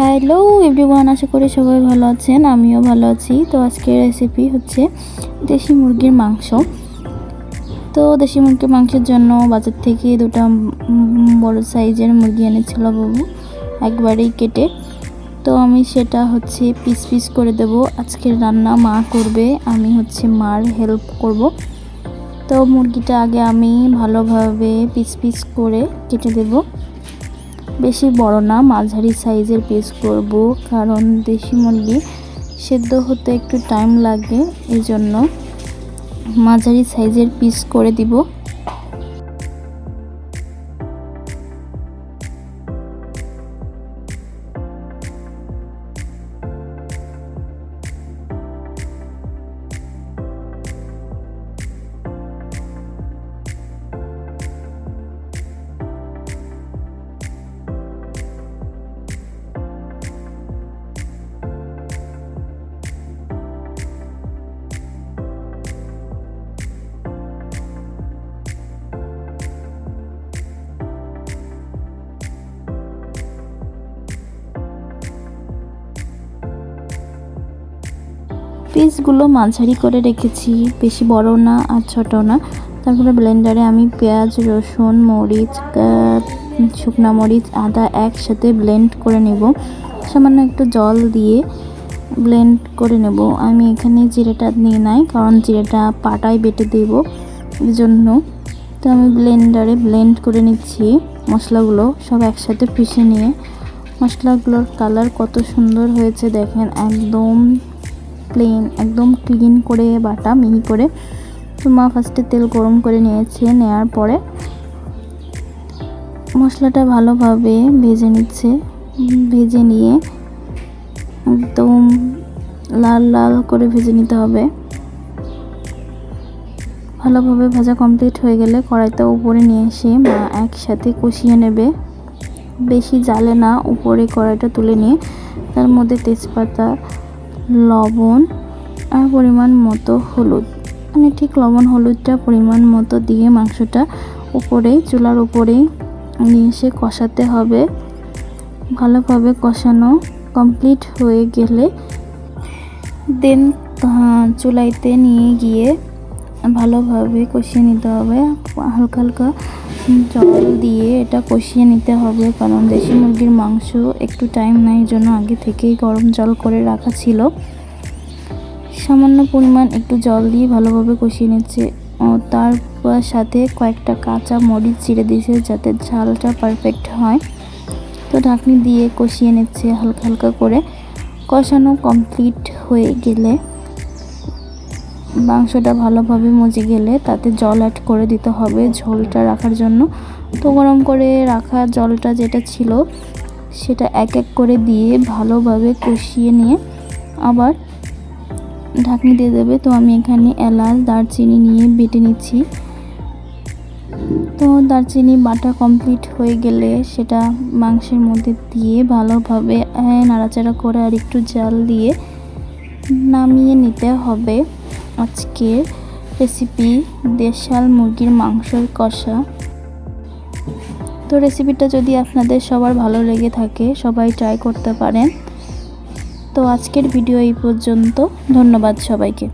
Hello everyone আশা করি সবাই ভালো আছেন, আমিও ভালো আছি। তো আজকের রেসিপি হচ্ছে দেশি মুরগির মাংস। তো দেশি মুরগির মাংসের জন্য বাজার থেকে দুটো বড় সাইজের মুরগি এনেছিল বাবু, একবারেই কেটে। তো আমি সেটা হচ্ছে পিস পিস করে দেব। আজকের রান্না মা করবে, আমি হচ্ছে মার হেল্প করব। তো মুরগিটা আগে আমি ভালোভাবে পিস পিস করে কেটে দেবো। বেশি বড় না, মাঝারি সাইজের পিস করব, কারণ দেশি মুরগি সেদ্ধ হতে একটু টাইম লাগে এই জন্য মাঝারি সাইজের পিস করে দিব। পিসগুলো মাঝারি করে রেখেছি। বেশি বড় না আর ছোট না। তারপরে ব্লেন্ডারে আমি পেঁয়াজ, রসুন, মরিচ শুকনা মরিচ, আদা একসাথে ব্লেন্ড করে নেব। সামান্য একটু জল দিয়ে ব্লেন্ড করে নেব। আমি এখানে জিরেটা নিয়ে নাই, কারণ জিরেটা পাটায় বেটে দেব এই জন্য তো আমি ব্লেন্ডারে ব্লেন্ড করে নিচ্ছি মশলাগুলো সব একসাথে পিষে নিয়ে। মশলাগুলোর কালার কত সুন্দর হয়েছে দেখেন, একদম প্লেন একদম ক্লিন করে বাটা, মিহি করে। তো মা ফার্স্টে তেল গরম করে নিয়েছে নেওয়ার পরে মশলাটা ভালোভাবে ভেজে নিচ্ছে। ভেজে নিয়ে একদম লাল লাল করে ভেজে নিতে হবে। ভালোভাবে ভাজা কমপ্লিট হয়ে গেলে কড়াইটা উপরে নিয়ে এসে মা একসাথে কষিয়ে নেবে। বেশি জালে না, উপরে কড়াইটা তুলে নিয়ে। তার মধ্যে তেজপাতা লবণ আর পরিমাণ মতো হলুদ। আমি ঠিক লবণ হলুদটা পরিমাণ মতো দিয়ে মাংসটা উপরে, চুলার উপরেই নিয়ে এসে কষাতে হবে। ভালোভাবে কষানো কমপ্লিট হয়ে গেলে দেন চুলাইতে নিয়ে গিয়ে ভালোভাবে কষিয়ে নিতে হবে। হালকা হালকা জল দিয়ে এটা কষিয়ে নিতে হবে, কারণ দেশি মুরগির মাংস একটু টাইম নাই জন্য আগে থেকেই গরম জল করে রাখা ছিল। সামান্য পরিমাণ একটু জল দিয়ে ভালোভাবে কষিয়ে নিচ্ছে। তার সাথে কয়েকটা কাঁচা মরিচ চিড়ে দিয়েছে, যাতে ঝালটা পারফেক্ট হয়। তো ঢাকনি দিয়ে কষিয়ে নিচ্ছে হালকা হালকা করে। কষানো কমপ্লিট হয়ে গেলে মাংসটা ভালোভাবে মজে গেলে তাতে জল অ্যাড করে দিতে হবে ঝোলটা রাখার জন্য। তো গরম করে রাখা জলটা যেটা ছিল, সেটা এক এক করে দিয়ে ভালোভাবে কষিয়ে নিয়ে আবার ঢাকনি দিয়ে দেবে। তো আমি এখানে এলাচ, দারচিনি নিয়ে বেটে নিচ্ছি। তো দারচিনি বাটা কমপ্লিট হয়ে গেলে সেটা মাংসের মধ্যে দিয়ে ভালোভাবে নাড়াচাড়া করে আর একটু জাল দিয়ে নামিয়ে নিতে হবে। আজকের রেসিপি দেশাল মুরগির মাংসের কষা। তো রেসিপিটা যদি আপনাদের সবার ভালো লেগে থাকে, সবাই ট্রাই করতে পারেন। তো আজকের ভিডিও এই পর্যন্ত। ধন্যবাদ সবাইকে।